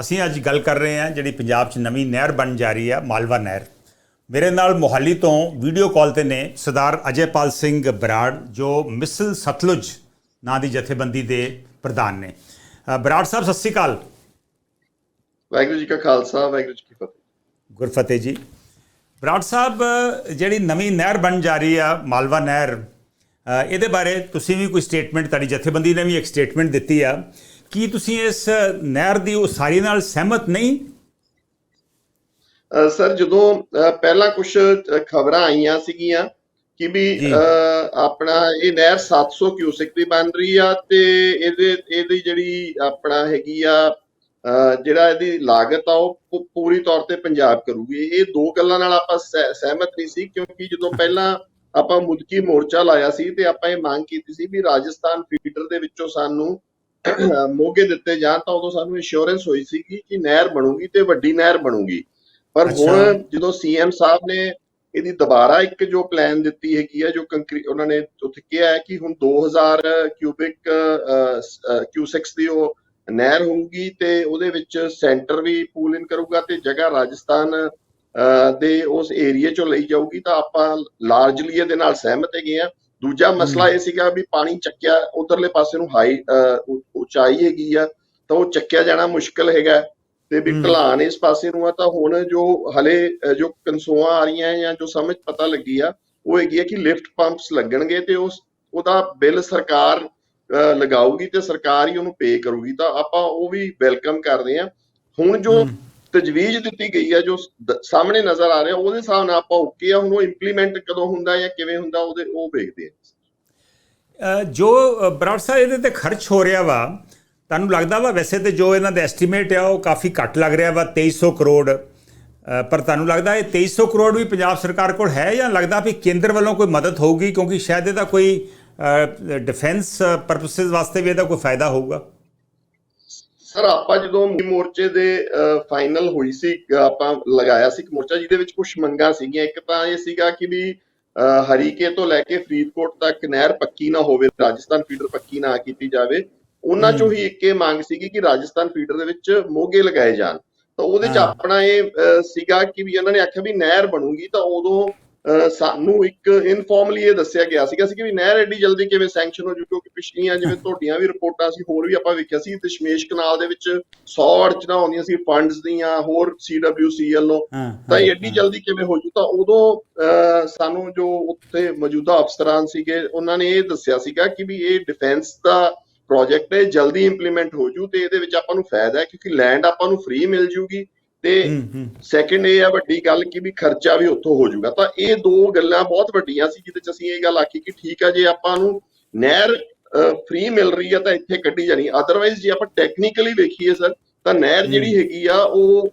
ਅਸੀਂ ਅੱਜ ਗੱਲ ਕਰ ਰਹੇ ਹਾਂ ਜਿਹੜੀ ਪੰਜਾਬ 'ਚ ਨਵੀਂ ਨਹਿਰ ਬਣ ਜਾ ਰਹੀ ਹੈ ਮਾਲਵਾ ਨਹਿਰ। ਮੇਰੇ ਨਾਲ ਮੋਹਾਲੀ ਤੋਂ ਵੀਡੀਓ ਕਾਲ ਤੇ ਨੇ ਸਰਦਾਰ ਅਜੇਪਾਲ ਸਿੰਘ ਬਰਾੜ ਜੋ ਮਿਸਲ ਸਤਲੁਜ ਨਾਂ ਦੀ ਜਥੇਬੰਦੀ ਦੇ ਪ੍ਰਧਾਨ ਨੇ। ਬਰਾੜ ਸਾਹਿਬ ਸਤਿ ਸ਼੍ਰੀ ਅਕਾਲ। ਵਾਹਿਗੁਰੂ ਜੀ ਕਾ ਖਾਲਸਾ ਵਾਹਿਗੁਰੂ ਜੀ ਕੀ ਫਤਿਹ। ਗੁਰਫਤਿਹ ਜੀ। ਬਰਾੜ ਸਾਹਿਬ ਜਿਹੜੀ ਨਵੀਂ ਨਹਿਰ ਬਣ ਜਾ ਰਹੀ ਆ ਮਾਲਵਾ ਨਹਿਰ ਇਹਦੇ ਬਾਰੇ ਤੁਸੀਂ ਵੀ ਕੋਈ ਸਟੇਟਮੈਂਟ ਤੁਹਾਡੀ ਜਥੇਬੰਦੀ ਨੇ ਵੀ ਇੱਕ ਸਟੇਟਮੈਂਟ ਦਿੱਤੀ ਆ। ਕੀ ਤੁਸੀਂ ਇਸ ਨਹਿਰ ਦੀ ਉਸਾਰੀ ਨਾਲ ਸਹਿਮਤ ਨਹੀਂ? ਸਰ ਜਦੋਂ ਪਹਿਲਾਂ ਕੁਝ ਖਬਰਾਂ ਆਈਆਂ ਸੀਗੀਆਂ ਕਿ ਵੀ ਆਪਣਾ ਇਹ ਨਹਿਰ 700 ਕਿਊਸਿਕ ਦੀ ਬਣ ਰਹੀ ਆ ਤੇ ਇਹਦੇ ਇਹਦੀ ਜਿਹੜੀ ਆਪਣਾ ਹੈਗੀ ਆ ਜਿਹੜਾ ਇਹਦੀ ਲਾਗਤ ਆ ਉਹ ਪੂਰੀ ਤੌਰ ਤੇ ਪੰਜਾਬ ਕਰੂਗੀ। ਇਹ ਦੋ ਗੱਲਾਂ ਨਾਲ ਆਪਾਂ ਸਹਿ- ਸਹਿਮਤ ਨਹੀਂ ਸੀ ਕਿਉਂਕਿ ਜਦੋਂ ਪਹਿਲਾਂ ਆਪਾਂ ਮੁਦਕੀ ਮੋਰਚਾ ਲਾਇਆ ਸੀ ਤੇ ਆਪਾਂ ਇਹ ਮੰਗ ਕੀਤੀ ਸੀ ਵੀ ਰਾਜਸਥਾਨ ਫੀਡਰ ਦੇ ਵਿੱਚੋਂ ਸਾਨੂੰ ਮੋਗੇ ਦਿੱਤੇ ਜਾਣ ਤਾਂ ਉਦੋਂ ਸਾਨੂੰ ਇੰਸ਼ੋਰੈਂਸ ਹੋਈ ਸੀ ਕਿ ਨਹਿਰ ਬਣੂਗੀ ਤੇ ਵੱਡੀ ਨਹਿਰ ਬਣੂਗੀ ਪਰ। ਹੁਣ ਜਦੋਂ ਸੀਐਮ ਸਾਹਿਬ ਨੇ ਇਹਦੀ ਦੁਬਾਰਾ ਇੱਕ ਜੋ ਪਲਾਨ ਦਿੱਤੀ ਹੈਗੀ ਹੈ ਜੋ ਕੰਕਰੀ ਉਹਨਾਂ ਨੇ ਉੱਥੇ ਕਿਹਾ ਹੈ ਕਿ ਹੁਣ 2000 ਕਿਊਬਿਕ ਕਿਊਸਿਕਸ ਦੀ ਉਹ ਨਹਿਰ ਹੋਊਗੀ ਤੇ ਉਹਦੇ ਵਿੱਚ ਸੈਂਟਰ ਵੀ ਪੂਲ ਇਨ ਕਰੂਗਾ ਤੇ ਜਗ੍ਹਾ ਰਾਜਸਥਾਨ ਦੇ ਉਸ ਏਰੀਆ ਚੋਂ ਲਈ ਜਾਊਗੀ ਤਾਂ ਆਪਾਂ ਲਾਰਜਲੀ ਇਹਦੇ ਨਾਲ ਸਹਿਮਤ ਹੈਗੇ ਆ ਦੂਜਾ ਮਸਲਾ ਇਹ ਸੀਗਾ ਵੀ ਪਾਣੀ ਚੱਕਿਆ ਉਧਰਲੇ ਪਾਸੇ ਨੂੰ ਹਾਈ ਉਚਾਈ ਹੈਗੀ ਆ ਤਾਂ ਉਹ ਚੱਕਿਆ ਜਾਣਾ ਮੁਸ਼ਕਲ ਹੈਗਾ ਤੇ ਵੀ। ਢਲਾਨ ਇਸ ਪਾਸੇ ਨੂੰ ਆ ਤਾਂ ਹੁਣ ਜੋ ਹਲੇ ਜੋ ਕਨਸੋਆਂ ਆ ਰਹੀਆਂ ਜਾਂ ਜੋ ਸਮਝ ਪਤਾ ਲੱਗੀ ਆ ਉਹ ਹੈਗੀ ਆ ਕਿ ਲਿਫਟ ਪੰਪਸ ਲੱਗਣਗੇ ਤੇ ਉਸ ਉਹਦਾ ਬਿੱਲ ਸਰਕਾਰ ਲਗਾਊਗੀ ਤੇ ਸਰਕਾਰ ਹੀ ਉਹਨੂੰ ਪੇ ਕਰੂਗੀ ਤਾਂ ਆਪਾਂ ਉਹ ਵੀ ਵੈਲਕਮ ਕਰਦੇ ਆ ਹੁਣ ਜੋ। ਤਜਵੀਜ਼ ਦਿੱਤੀ ਗਈ ਹੈ ਜੋ ਸਾਹਮਣੇ ਨਜ਼ਰ ਆ ਰਿਹਾ, ਉਹਦੇ ਹਿਸਾਬ ਨਾਲ ਆਪਾਂ ਓਕੇ ਆ, ਹੁਣ ਉਹ ਇੰਪਲੀਮੈਂਟ ਕਦੋਂ ਹੁੰਦਾ ਜਾਂ ਕਿਵੇਂ ਹੁੰਦਾ, ਉਹਦੇ, ਉਹ ਵੇਖਦੇ ਆ। ਜੋ ਬਰਾੜ ਸਾਹਿਬ ਇਹਦੇ ਤੇ ਖਰਚ ਹੋ ਰਿਹਾ ਵਾ, ਤੁਹਾਨੂੰ ਲੱਗਦਾ ਵਾ ਵੈਸੇ ਤੇ ਜੋ ਇਹਨਾਂ ਦਾ ਐਸਟੀਮੇਟ ਆ, ਉਹ ਕਾਫੀ ਘੱਟ ਲੱਗ ਰਿਹਾ ਵਾ 2300 ਕਰੋੜ ਪਰ ਤੁਹਾਨੂੰ ਲੱਗਦਾ ਇਹ 2300 ਕਰੋੜ ਵੀ ਪੰਜਾਬ ਸਰਕਾਰ ਕੋਲ ਹੈ ਜਾਂ ਲੱਗਦਾ ਵੀ ਕੇਂਦਰ ਵੱਲੋਂ ਕੋਈ ਮਦਦ ਹੋਊਗੀ, ਕਿਉਂਕਿ ਸ਼ਾਇਦ ਇਹਦਾ ਕੋਈ ਡਿਫੈਂਸ ਪਰਪਸਸ ਵਾਸਤੇ ਵੀ ਇਹਦਾ ਕੋਈ ਫਾਇਦਾ ਹੋਊਗਾ? ਸਰ ਆਪਾਂ ਜਦੋਂ ਮੋਰਚੇ ਦੇ ਫਾਈਨਲ ਹੋਈ ਸੀ ਆਪਾਂ ਲਗਾਇਆ ਸੀ ਇੱਕ ਮੋਰਚਾ ਜਿਹਦੇ ਵਿੱਚ ਕੁਝ ਮੰਗਾਂ ਸੀਗੀਆਂ। ਇੱਕ ਤਾਂ ਇਹ ਸੀਗਾ ਕਿ ਵੀ ਹਰੀਕੇ ਤੋਂ ਲੈ ਕੇ ਫਰੀਦਕੋਟ ਤੱਕ ਨਹਿਰ ਪੱਕੀ ਨਾ ਹੋਵੇ ਰਾਜਸਥਾਨ ਫੀਡਰ ਪੱਕੀ ਨਾ ਕੀਤੀ ਜਾਵੇ। ਉਹਨਾਂ ਚੋਂ ਹੀ। ਇੱਕ ਇਹ ਮੰਗ ਸੀਗੀ ਕਿ ਰਾਜਸਥਾਨ ਫੀਡਰ ਦੇ ਵਿੱਚ ਮੋਗੇ ਲਗਾਏ ਜਾਣ। ਤਾਂ ਉਹਦੇ ਚ। ਆਪਣਾ ਇਹ ਸੀਗਾ ਕਿ ਵੀ ਉਹਨਾਂ ਨੇ ਆਖਿਆ ਵੀ ਨਹਿਰ ਬਣੂਗੀ ਤਾਂ ਉਦੋਂ ਸਾਨੂੰ ਇੱਕ ਇਨਫੋਰਮਲੀ ਇਹ ਦੱਸਿਆ ਗਿਆ ਸੀਗਾ ਸੀ ਕਿ ਵੀ ਨਹਿਰ ਐਡੀ ਜਲਦੀ ਕਿਵੇਂ ਸੈਂਕਸ਼ਨ ਹੋ ਜੂ ਕਿਉਂਕਿ ਪਿਛਲੀਆਂ ਜਿਵੇਂ ਤੁਹਾਡੀਆਂ ਵੀ ਰਿਪੋਰਟਾਂ ਸੀ ਹੋਰ ਵੀ ਆਪਾਂ ਵੇਖਿਆ ਸੀ ਦਸ਼ਮੇਸ਼ ਕਨਾਲ ਦੇ ਵਿੱਚ 100 ਅੜਚਣਾ ਆਉਂਦੀਆਂ ਸੀ ਫੰਡਸ ਦੀਆਂ ਹੋਰ ਸੀਡਬਲਯੂਸੀ ਵੱਲੋਂ ਤਾਂ ਐਡੀ ਜਲਦੀ ਕਿਵੇਂ ਹੋ ਜੂ? ਤਾਂ ਉਦੋਂ ਸਾਨੂੰ ਜੋ ਉੱਥੇ ਮੌਜੂਦਾ ਅਫਸਰਾਂ ਸੀਗੇ ਉਹਨਾਂ ਨੇ ਇਹ ਦੱਸਿਆ ਸੀਗਾ ਕਿ ਵੀ ਇਹ ਡਿਫੈਂਸ ਦਾ ਪ੍ਰੋਜੈਕਟ ਹੈ ਜਲਦੀ ਇੰਪਲੀਮੈਂਟ ਹੋ ਜੂ ਤੇ ਇਹਦੇ ਵਿੱਚ ਆਪਾਂ ਨੂੰ ਫਾਇਦਾ ਹੈ ਕਿਉਂਕਿ ਲੈਂਡ ਆਪਾਂ ਨੂੰ ਫ੍ਰੀ ਮਿਲ ਜੂਗੀ। ਤੇ ਸੈਕੰਡ ਇਹ ਆ ਵੱਡੀ ਗੱਲ ਕਿ ਵੀ ਖਰਚਾ ਵੀ ਉੱਥੋਂ ਹੋ ਜਾਊਗਾ। ਤਾਂ ਇਹ ਦੋ ਗੱਲਾਂ ਬਹੁਤ ਵੱਡੀਆਂ ਸੀ ਜਿਹਦੇ ਚ ਅਸੀਂ ਇਹ ਗੱਲ ਆਖੀ ਕਿ ਠੀਕ ਆ ਜੇ ਆਪਾਂ ਨੂੰ ਨਹਿਰ ਫ੍ਰੀ ਮਿਲ ਰਹੀ ਆ ਤਾਂ ਇੱਥੇ ਕੱਢੀ ਜਾਣੀ। ਅਦਰਵਾਈਜ਼ ਜੇ ਆਪਾਂ ਟੈਕਨੀਕਲੀ ਵੇਖੀਏ ਸਰ ਤਾਂ ਨਹਿਰ ਜਿਹੜੀ ਹੈਗੀ ਆ ਉਹ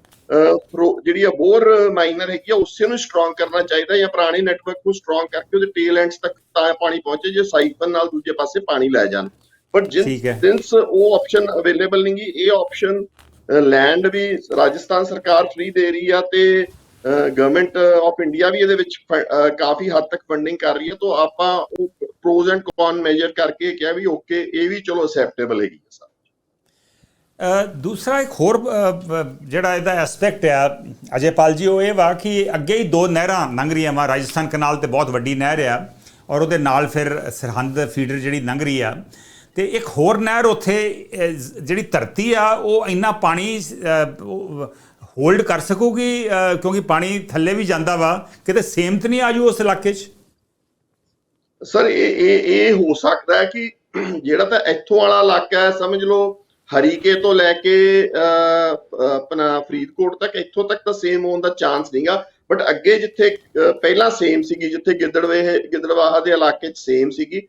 ਜਿਹੜੀ ਆ ਬੋਰ ਮਾਈਨਰ ਹੈਗੀ ਆ ਉਸੇ ਨੂੰ ਸਟਰੋਂਗ ਕਰਨਾ ਚਾਹੀਦਾ ਜਾਂ ਪੁਰਾਣੇ ਨੈਟਵਰਕ ਨੂੰ ਸਟਰੋਂਗ ਕਰਕੇ ਉਹਦੇ ਟੇਲ ਐਂਡਸ ਤੱਕ ਤਾਂ ਪਾਣੀ ਪਹੁੰਚੇ ਜੇ ਸਾਈਫਨ ਨਾਲ ਦੂਜੇ ਪਾਸੇ ਪਾਣੀ ਲੈ ਜਾਣ। ਬਟ। ਜਿੰਸ ਉਹ ਆਪਸ਼ਨ ਅਵੇਲੇਬਲ ਨਹੀਂ ਗੀ ਇਹ ਆਪਸ਼ਨ ਲੈਂਡ ਵੀ ਰਾਜਸਥਾਨ ਸਰਕਾਰ ਫ੍ਰੀ ਦੇ ਰਹੀ ਆ ਤੇ ਗਵਰਨਮੈਂਟ ਆਫ ਇੰਡੀਆ ਵੀ ਇਹਦੇ ਵਿੱਚ ਕਾਫੀ ਹੱਦ ਤੱਕ ਫੰਡਿੰਗ ਕਰ ਰਹੀ ਹੈ ਤਾਂ ਆਪਾਂ ਉਹ ਪ੍ਰੋਜ਼ ਐਂਡ ਕੌਨ ਮੇਜਰ ਕਰਕੇ ਕਿਹਾ ਵੀ ਓਕੇ ਇਹ ਵੀ ਚਲੋ ਅਸੈਪਟੇਬਲ ਹੈਗੀ ਸਰ। ਦੂਸਰਾ ਇੱਕ ਹੋਰ ਜਿਹੜਾ ਇਹਦਾ ਐਸਪੈਕਟ ਆ, ਅਜੇਪਾਲ ਜੀ, ਉਹ ਇਹ ਵਾ ਕਿ ਅੱਗੇ ਹੀ ਦੋ ਨਹਿਰਾਂ ਲੰਘ ਰਹੀਆਂ ਵਾ, ਰਾਜਸਥਾਨ ਕਨਾਲ ਤੇ ਬਹੁਤ ਵੱਡੀ ਨਹਿਰ ਆ, ਔਰ ਉਹਦੇ ਨਾਲ ਫਿਰ ਸਰਹੰਦ ਫੀਡਰ ਜਿਹੜੀ ਲੰਘ ਰਹੀ ਆ। ਤੇ ਇੱਕ ਹੋਰ ਨਹਿਰ ਉੱਥੇ ਜਿਹੜੀ ਧਰਤੀ ਆ, ਉਹ ਇੰਨਾ ਪਾਣੀ ਹੋਲਡ ਕਰ ਸਕੂਗੀ? ਕਿਉਂਕਿ ਪਾਣੀ ਥੱਲੇ ਵੀ ਜਾਂਦਾ ਵਾ। ਕਿਤੇ ਸੇਮਤ ਨਹੀਂ ਆਜੂ ਉਸ ਇਲਾਕੇ 'ਚ? ਸਰ, ਇਹ ਇਹ ਇਹ ਹੋ ਸਕਦਾ ਹੈ ਕਿ ਜਿਹੜਾ ਤਾਂ ਇੱਥੋਂ ਵਾਲਾ ਇਲਾਕਾ ਹੈ, ਸਮਝ ਲਓ ਹਰੀਕੇ ਤੋਂ ਲੈ ਕੇ ਆਪਣਾ ਫਰੀਦਕੋਟ ਤੱਕ ਇੱਥੋਂ ਤੱਕ ਤਾਂ ਸੇਮ ਹੋਣ ਦਾ ਚਾਂਸ ਨਹੀਂਗਾ ਬਟ ਅੱਗੇ ਜਿੱਥੇ ਪਹਿਲਾਂ ਸੇਮ ਸੀਗੀ ਜਿੱਥੇ ਗਿੱਦੜਵੇ ਗਿੱਦੜਵਾਹਾ ਦੇ ਇਲਾਕੇ 'ਚ ਸੇਮ ਸੀਗੀ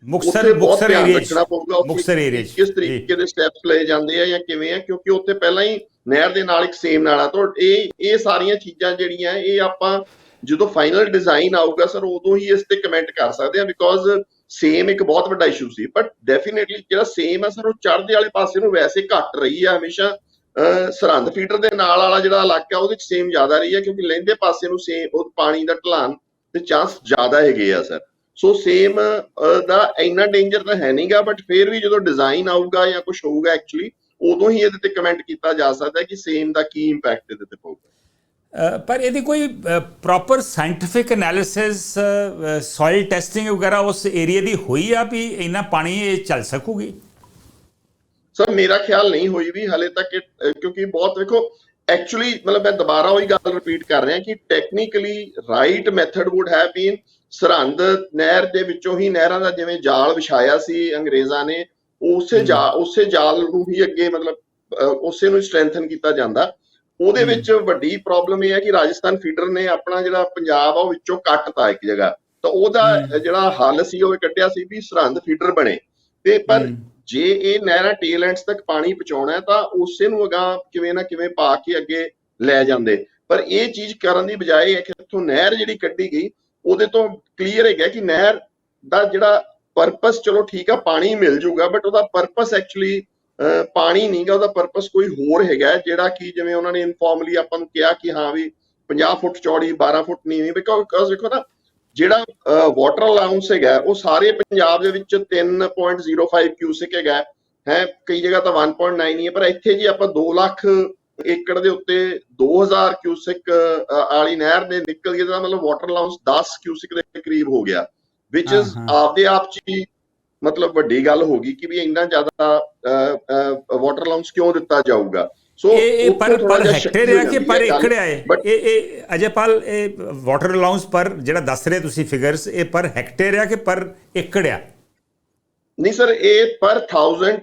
ਧਿਆਨ area 'ਚ। ਰੱਖਣਾ ਪਊਗਾ area 'ਚ, ਕਿਸ। ਤਰੀਕੇ ਦੇ ਸਟੈਪਸ ਲਏ ਜਾਂਦੇ ਆ ਜਾਂ ਕਿਵੇਂ ਆ ਕਿਉਂਕਿ ਉੱਥੇ ਪਹਿਲਾਂ ਹੀ ਨਹਿਰ ਦੇ ਨਾਲ ਇੱਕ ਸੇਮ ਨਾਲਾ ਤੋਂ ਇਹ ਇਹ ਸਾਰੀਆਂ ਚੀਜ਼ਾਂ ਜਿਹੜੀਆਂ ਇਹ ਆਪਾਂ ਜਦੋਂ ਫਾਈਨਲ ਡਿਜ਼ਾਈਨ ਆਊਗਾ ਸਰ ਉਦੋਂ ਹੀ ਇਸ ਤੇ ਕਮੈਂਟ ਕਰ ਸਕਦੇ ਆ ਬਿਕੋਜ਼ ਸੇਮ ਇੱਕ ਬਹੁਤ ਵੱਡਾ ਇਸ਼ੂ ਸੀ ਬਟ ਡੈਫੀਨਿਟਲੀ ਜਿਹੜਾ ਸੇਮ ਆ ਸਰ, ਉਹ ਚੜ੍ਹਦੇ ਵਾਲੇ ਪਾਸੇ ਨੂੰ ਵੈਸੇ ਘੱਟ ਰਹੀ ਹੈ ਹਮੇਸ਼ਾ। ਅਹ ਸਰਹੰਦ ਫੀਡਰ ਦੇ ਨਾਲ ਵਾਲਾ ਜਿਹੜਾ ਇਲਾਕਾ, ਉਹਦੇ ਚ ਸੇਮ ਜ਼ਿਆਦਾ ਰਹੀ ਹੈ ਕਿਉਂਕਿ ਲਹਿੰਦੇ ਪਾਸੇ ਨੂੰ ਸੇਮ ਉਹ ਪਾਣੀ ਦਾ ਢਲਾਨ ਤੇ ਚਾਂਸ ਜ਼ਿਆਦਾ ਹੈਗੇ ਆ ਸਰ। ਸੋ ਸੇਮ ਦਾ ਇੰਨਾ ਡੇਂਜਰ ਤਾਂ ਹੈ ਨਹੀਂਗਾ ਬਟ ਫਿਰ ਵੀ ਜਦੋਂ ਡਿਜ਼ਾਈਨ ਆਊਗਾ ਜਾਂ ਕੁਝ ਹੋਊਗਾ ਐਕਚੁਅਲੀ ਉਦੋਂ ਹੀ ਇਹਦੇ ਤੇ ਕਮੈਂਟ ਕੀਤਾ ਜਾ ਸਕਦਾ ਹੈ ਕਿ ਸੇਮ ਦਾ ਕੀ ਇੰਪੈਕਟ ਇਹਦੇ ਤੇ ਪਊਗਾ। ਪਰ ਇਹਦੀ ਕੋਈ proper scientific analysis soil testing ਵਗੈਰਾ ਉਸ ਏਰੀਆ ਦੀ ਹੋਈ ਆ ਵੀ ਇੰਨਾ ਪਾਣੀ ਇਹ ਚੱਲ ਸਕੂਗੀ? ਸਰ ਮੇਰਾ ਖਿਆਲ ਨਹੀਂ ਹੋਈ ਵੀ ਹਲੇ ਤੱਕ ਕਿਉਂਕਿ ਬਹੁਤ ਵੇਖੋ ਐਕਚੁਅਲੀ ਮਤਲਬ ਮੈਂ ਦੁਬਾਰਾ ਉਹੀ ਗੱਲ ਰਿਪੀਟ ਕਰ ਰਿਹਾ ਕਿ technically right method would have been Sirhind ਨਹਿਰ ਦੇ ਵਿੱਚੋਂ ਹੀ ਨਹਿਰਾਂ ਦਾ ਜਿਵੇਂ ਜਾਲ ਵਿਛਾਇਆ ਸੀ ਅੰਗਰੇਜ਼ਾਂ ਨੇ ਉਸੇ ਜਾ ਉਸੇ ਜਾਲ ਨੂੰ ਹੀ ਅੱਗੇ ਮਤਲਬ ਉਸੇ ਨੂੰ ਸਟਰੈਂਥਨ ਕੀਤਾ ਜਾਂਦਾ। ਉਹਦੇ ਵਿੱਚ ਵੱਡੀ ਪ੍ਰੋਬਲਮ ਇਹ ਹੈ ਕਿ ਰਾਜਸਥਾਨ ਫੀਡਰ ਨੇ ਆਪਣਾ ਜਿਹੜਾ ਪੰਜਾਬ ਆ ਉਹ ਵਿੱਚੋਂ ਕੱਟਤਾ ਇੱਕ ਜਗ੍ਹਾ ਤਾਂ ਉਹਦਾ। ਜਿਹੜਾ ਹੱਲ ਸੀ ਉਹ ਕੱਢਿਆ ਸੀ ਵੀ ਸਰਹੰਦ ਫੀਡਰ ਬਣੇ ਤੇ ਪਰ। ਜੇ ਇਹ ਨਹਿਰਾਂ ਟੇਲ ਐਂਡਸ ਤੱਕ ਪਾਣੀ ਪਹੁੰਚਾਉਣਾ ਹੈ ਤਾਂ ਉਸੇ ਨੂੰ ਅਗਾਂਹ ਕਿਵੇਂ ਨਾ ਕਿਵੇਂ ਪਾ ਕੇ ਅੱਗੇ ਲੈ ਜਾਂਦੇ ਪਰ ਇਹ ਚੀਜ਼ ਕਰਨ ਦੀ ਬਜਾਏ ਹੈ ਕਿ ਇੱਥੋਂ ਨਹਿਰ ਜਿਹੜੀ ਕੱਢੀ ਗਈ ਉਹਦੇ ਤੋਂ ਕਲੀਅਰ ਹੈਗਾ ਕਿ ਨਹਿਰ ਦਾ ਜਿਹੜਾ ਪਰਪਸ ਚਲੋ ਠੀਕ ਆ ਪਾਣੀ ਮਿਲ ਜੂਗਾ ਬਟ ਉਹਦਾ ਪਰਪਸ ਐਕਚੁਅਲੀ ਪਾਣੀ ਨਹੀਂਗਾ ਉਹਦਾ ਪਰਪਸ ਕੋਈ ਹੋਰ ਹੈਗਾ ਜਿਹੜਾ ਕਿ ਜਿਵੇਂ ਉਹਨਾਂ ਨੇ ਇਨਫਾਰਮਲੀ ਆਪਾਂ ਨੂੰ ਕਿਹਾ ਕਿ ਹਾਂ ਵੀ 50 ਫੁੱਟ ਚੌੜੀ 12 ਫੁੱਟ ਨੀਵੀਂ ਬਿਕਾਜ਼ ਦੇਖੋ ਨਾ ਜਿਹੜਾ ਵਾਟਰ ਅਲਾਉਂਸ ਹੈਗਾ ਉਹ ਸਾਰੇ ਪੰਜਾਬ ਦੇ ਵਿੱਚ 3.05 ਕਿਊਸਿਕ ਹੈਗਾ ਹੈ ਕਈ ਜਗ੍ਹਾ ਤਾਂ 1.9 ਹੀ ਹੈ ਪਰ ਇੱਥੇ ਜੀ ਆਪਾਂ 2 ਲੱਖ ਏਕੜ ਦੇ ਉੱਤੇ 2000 ਕਿਊਸਿਕ ਵਾਲੀ ਨਹਿਰ ਦੇ ਨਿਕਲ ਗਈ ਤਾਂ ਮਤਲਬ ਵਾਟਰ ਅਲਾਉਂਸ 10 ਕਿਊਸਿਕ ਦੇ ਕਰੀਬ ਹੋ ਗਿਆ ਵਿਚ ਇਜ਼। ਆਪਦੇ ਆਪ ਚ ਹੀ ਮਤਲਬ ਵੱਡੀ ਗੱਲ ਹੋ ਗਈ ਕਿ ਵੀ ਇੰਨਾ ਜ਼ਿਆਦਾ ਵਾਟਰ ਅਲਾਉਂਸ ਕਿਉਂ ਦਿੱਤਾ ਜਾਊਗਾ? ਸੋ ਇਹ ਪਰ ਪਰ ਹੈਕਟੇਅਰ ਹੋ ਕਿ ਪਰ ਹੈ। ਏਕੜ ਆ ਇਹ ਇਹ ਅਜੇਪਾਲ ਇਹ ਵਾਟਰ ਅਲਾਉਂਸ ਪਰ ਜਿਹੜਾ ਦੱਸ ਰਹੇ ਤੁਸੀਂ ਫਿਗਰਸ ਇਹ ਪਰ ਹੈਕਟੇਅਰ ਆ ਕਿ ਪਰ ਏਕੜ ਨਹੀਂ ਸਰ ਇਹ ਪਰ 1000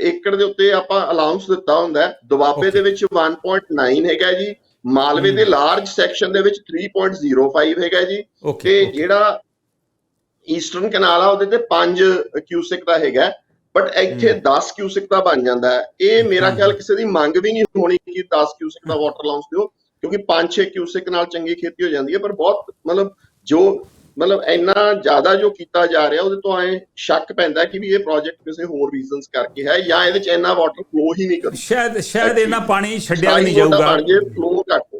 ਏਕੜ ਦੇ ਉੱਤੇ ਆਪਾਂ ਅਲਾਉਂਸ ਦਿੱਤਾ ਹੁੰਦਾ ਹੈ। ਦੁਆਬੇ. ਦੇ ਵਿੱਚ 1.9 ਹੈਗਾ ਜੀ। ਮਾਲਵੇ ਦੇ ਲਾਰਜ ਸੈਕਸ਼ਨ ਦੇ ਵਿੱਚ 3.05 ਹੈਗਾ ਜੀ। ਤੇ ਜਿਹੜਾ ਈਸਟਰਨ ਕਨਾਲ ਆ ਉਹਦੇ ਤੇ 5 ਕਿਊਸਿਕ ਦਾ ਹੈਗਾ ਬਟ ਇੱਥੇ 10 ਕਿਊਸਿਕ ਦਾ ਬਣ ਜਾਂਦਾ ਹੈ। ਇਹ ਮੇਰਾ। ਖਿਆਲ ਕਿਸੇ ਦੀ ਮੰਗ ਵੀ ਨਹੀਂ ਹੋਣੀ ਕਿ 10 ਕਿਊਸਿਕ ਦਾ ਵਾਟਰ ਅਲਾਉਂਸ ਦਿਓ ਕਿਉਂਕਿ 5-6 ਕਿਊਸਿਕ ਨਾਲ ਚੰਗੀ ਖੇਤੀ ਹੋ ਜਾਂਦੀ ਹੈ ਪਰ ਬਹੁਤ ਮਤਲਬ ਜੋ ਮਤਲਬ ਇੰਨਾ ਜ਼ਿਆਦਾ ਜੋ ਕੀਤਾ ਜਾ ਰਿਹਾ ਉਹਦੇ ਤੋਂ ਐ ਸ਼ੱਕ ਪੈਂਦਾ ਕਿ ਵੀ ਇਹ ਪ੍ਰੋਜੈਕਟ ਕਿਸੇ ਹੋਰ ਰੀਜ਼ਨਸ ਕਰਕੇ ਹੈ ਜਾਂ ਇਹਦੇ ਚ ਇੰਨਾ ਵਾਟਰ ਫਲੋ ਹੀ ਨਹੀਂ ਕਰਦਾ। ਸ਼ਾਇਦ ਸ਼ਾਇਦ ਇਹਨਾਂ ਪਾਣੀ ਛੱਡਿਆ ਨਹੀਂ ਜਾਊਗਾ। ਫਲੋ ਘੱਟ।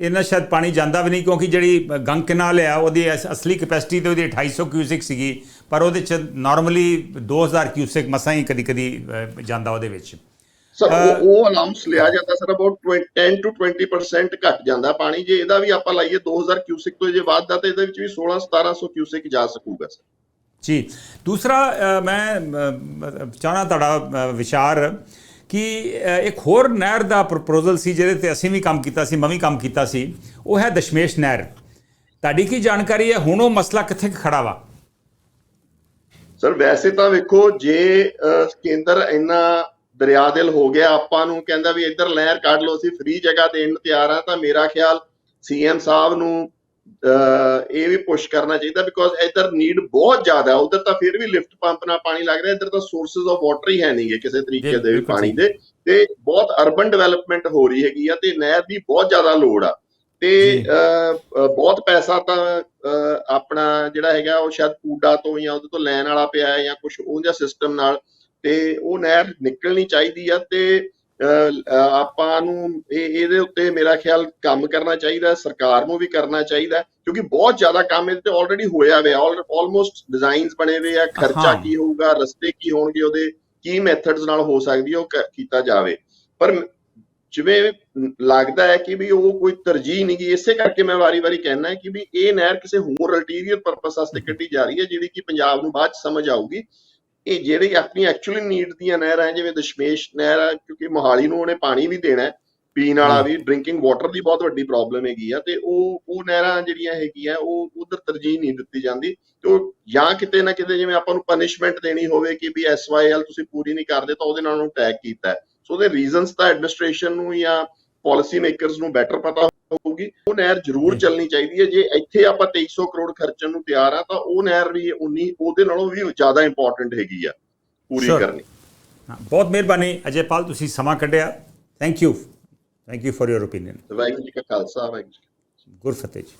ਇਹਨਾਂ ਸ਼ਾਇਦ ਪਾਣੀ ਜਾਂਦਾ ਵੀ ਨਹੀਂ ਕਿਉਂਕਿ ਜਿਹੜੀ ਗੰਗ ਕਨਾਲ ਆ ਉਹਦੀ ਅਸ- ਅਸਲੀ ਕੈਪੈਸਿਟੀ ਤੇ ਉਹਦੀ 250 ਕਿਊਸਿਕ ਸੀਗੀ ਪਰ ਉਹਦੇ ਚ ਨਾਰਮਲੀ 2000 ਕਿਊਸਿਕ ਮਸਾਂ ਹੀ ਕਦੀ ਕਦੀ ਜਾਂਦਾ ਉਹਦੇ ਵਿੱਚ। ਸਰ ਉਹ- ਅਲਾਉਂਸ ਲਿਆ ਜਾਂਦਾ ਸਰ ਅਬਾਊਟ 10 ਟੂ 20% ਘਟ ਜਾਂਦਾ ਪਾਣੀ ਜੇ ਇਹਦਾ ਵੀ ਆਪਾਂ ਲਾਈਏ 2000 ਕਿਊਸਿਕ ਤੋਂ ਜੇ ਵੱਧਦਾ ਤਾਂ ਇਹਦੇ ਵਿੱਚ ਵੀ 16 1700 ਕਿਊਸਿਕ ਜਾ ਸਕੂਗਾ ਸਰ ਜੀ। ਦੂਸਰਾ ਮੈਂ ਚਾਹਣਾ ਤੁਹਾਡਾ ਵਿਚਾਰ ਕਿ ਇੱਕ ਹੋਰ ਨਹਿਰ ਦਾ ਪ੍ਰਪੋਜ਼ਲ ਸੀ, ਜਿਹਦੇ ਤੇ ਅਸੀਂ ਵੀ ਕੰਮ ਕੀਤਾ ਸੀ, ਮੈਂ ਵੀ ਕੰਮ ਕੀਤਾ ਸੀ, ਉਹ ਹੈ ਦਸ਼ਮੇਸ਼ ਨਹਿਰ। ਤੁਹਾਡੀ ਕੀ ਜਾਣਕਾਰੀ ਹੈ? ਹੁਣ ਉਹ ਮਸਲਾ ਕਿੱਥੇ ਖੜਾ ਵਾ? ਸਰ, ਵੈਸੇ ਤਾਂ ਵੇਖੋ, ਜੇ ਕੇਂਦਰ ਇੰਨਾ ਦਰਿਆ ਦਿਲ ਹੋ ਗਿਆ, ਆਪਾਂ ਨੂੰ ਕਹਿੰਦਾ ਵੀ ਇੱਧਰ ਲਹਿਰ ਕੱਢ ਲਓ, ਅਸੀਂ ਫ੍ਰੀ ਜਗ੍ਹਾ ਦੇਣ ਨੂੰ ਤਿਆਰ ਆ, ਤਾਂ ਮੇਰਾ ਖਿਆਲ ਸੀਐਮ ਸਾਹਿਬ ਨੂੰ ਇਹ ਵੀ ਪੁਸ਼ ਕਰਨਾ ਚਾਹੀਦਾ ਬਿਕੋਜ਼ ਇੱਧਰ ਨੀਡ ਬਹੁਤ ਜ਼ਿਆਦਾ ਉਧਰ ਤਾਂ ਫਿਰ ਵੀ ਲਿਫਟ ਪੰਪ ਨਾਲ ਪਾਣੀ ਲੱਗ ਰਿਹਾ ਇੱਧਰ ਤਾਂ ਸੋਰਸਸ ਆਫ ਵਾਟਰ ਹੀ ਹੈ ਨਹੀਂਗੇ ਕਿਸੇ ਤਰੀਕੇ ਦੇ ਵੀ ਪਾਣੀ। ਦੇ। ਤੇ ਬਹੁਤ ਅਰਬਨ ਡਿਵੈਲਪਮੈਂਟ ਹੋ ਰਹੀ ਹੈਗੀ ਆ ਤੇ ਨਹਿਰ ਦੀ ਬਹੁਤ ਜ਼ਿਆਦਾ ਲੋੜ ਆ। ਤੇ ਬਹੁਤ ਪੈਸਾ ਤਾਂ ਆਪਣਾ ਜਿਹੜਾ ਹੈਗਾ ਉਹ ਸ਼ਾਇਦ ਕੂਡਾ ਤੋਂ ਜਾਂ ਉਹਦੇ ਤੋਂ ਲੈਣ ਵਾਲਾ ਪਿਆ ਹੈ ਜਾਂ ਕੁਝ ਉਹਦਾ ਸਿਸਟਮ ਨਾਲ। ਤੇ ਉਹ ਨਹਿਰ ਨਿਕਲਣੀ ਚਾਹੀਦੀ ਆ ਤੇ ਆਪਾਂ ਨੂੰ ਇਹ ਇਹਦੇ ਉੱਤੇ ਮੇਰਾ ਖਿਆਲ ਕੰਮ ਕਰਨਾ ਚਾਹੀਦਾ ਸਰਕਾਰ ਨੂੰ ਵੀ ਕਰਨਾ ਚਾਹੀਦਾ ਕਿਉਂਕਿ ਬਹੁਤ ਜ਼ਿਆਦਾ ਕੰਮ ਇਹਦੇ ਤੇ ਆਲਰੇਡੀ ਹੋਇਆ ਹੋਇਆ ਆਲਮੋਸਟ ਡਿਜ਼ਾਈਨਸ ਬਣੇ ਹੋਏ ਆ ਖਰਚਾ। ਕੀ ਹੋਊਗਾ ਰਸਤੇ ਕੀ ਹੋਣਗੇ ਉਹਦੇ ਕੀ ਮੈਥਡਸ ਨਾਲ ਹੋ ਸਕਦੀ ਉਹ ਕੀਤਾ ਜਾਵੇ ਪਰ ਜਿਵੇਂ ਲੱਗਦਾ ਹੈ ਕਿ ਵੀ ਉਹ ਕੋਈ ਤਰਜੀਹ ਨਹੀਂ ਗੀ ਇਸੇ ਕਰਕੇ ਮੈਂ ਵਾਰੀ-ਵਾਰੀ ਕਹਿਣਾ ਹੈ ਕਿ ਵੀ ਇਹ ਨਹਿਰ ਕਿਸੇ ਹੋਰ ਅਲਟੀਰੀਅਰ ਪਰਪਸ ਵਾਸਤੇ ਕੱਢੀ ਜਾ ਰਹੀ ਹੈ ਜਿਹੜੀ ਕਿ ਪੰਜਾਬ ਨੂੰ ਬਾਅਦ ਚ ਸਮਝ ਆਊਗੀ ਇਹ ਜਿਹੜੀ ਆਪਣੀ ਐਕਚੁਅਲੀ ਨੀਡ ਦੀਆਂ ਨਹਿਰਾਂ ਜਿਵੇਂ ਦਸ਼ਮੇਸ਼ ਨਹਿਰ ਹੈ ਕਿਉਂਕਿ ਮੋਹਾਲੀ ਨੂੰ ਉਹਨੇ ਪਾਣੀ ਵੀ ਦੇਣਾ ਹੈ ਪੀਣ ਵਾਲਾ। ਵੀ ਡਰਿੰਕਿੰਗ ਵਾਟਰ ਦੀ ਬਹੁਤ ਵੱਡੀ ਪ੍ਰੋਬਲਮ ਹੈਗੀ ਆ ਤੇ ਉਹ ਉਹ ਨਹਿਰਾਂ ਜਿਹੜੀਆਂ ਹੈਗੀਆਂ ਉਹ ਉਧਰ ਤਰਜੀਹ ਨਹੀਂ ਦਿੱਤੀ ਜਾਂਦੀ ਤੇ ਉਹ ਜਾਂ ਕਿਤੇ ਨਾ ਕਿਤੇ ਜਿਵੇਂ ਆਪਾਂ ਨੂੰ ਪਨਿਸ਼ਮੈਂਟ ਦੇਣੀ ਹੋਵੇ ਕਿ ਵੀ ਐਸਵਾਈਐਲ ਤੁਸੀਂ ਪੂਰੀ ਨਹੀਂ ਕਰਦੇ ਤਾਂ ਉਹਦੇ ਨਾਲ ਉਹਨੂੰ ਟੈਗ ਕੀਤਾ ਸੋ ਉਹਦੇ ਰੀਜ਼ਨਸ ਤਾਂ ਐਡਮਿਨਿਸਟ੍ਰੇਸ਼ਨ ਨੂੰ ਜਾਂ ਪਾਲਿਸੀ ਮੇਕਰਸ ਨੂੰ ਬੈਟਰ ਪਤਾ ਹੋਊਗੀ ਉਹ ਨਹਿਰ ਜ਼ਰੂਰ ਚੱਲਣੀ ਚਾਹੀਦੀ ਹੈ। ਜੇ ਇੱਥੇ ਆਪਾਂ 2300 ਕਰੋੜ ਖਰਚਣ ਨੂੰ ਤਿਆਰ ਆ ਤਾਂ ਉਹ ਨਹਿਰ ਵੀ ਉਨੀ ਉਹਦੇ ਨਾਲੋਂ ਵੀ ਜ਼ਿਆਦਾ ਇੰਪੋਰਟੈਂਟ ਹੈਗੀ ਆ ਪੂਰੀ ਕਰਨੀ। ਬਹੁਤ ਮਿਹਰਬਾਨੀ। ਅਜੇਪਾਲ ਤੁਸੀਂ ਸਮਾਂ ਕੱਢਿਆ। Thank you thank you for your opinion Waheguru ji ਕਾ ਖਾਲਸਾ ਵਾਹਿਗੁਰੂ ਜੀ ਗੁਰਫਤਿਹ ਜੀ।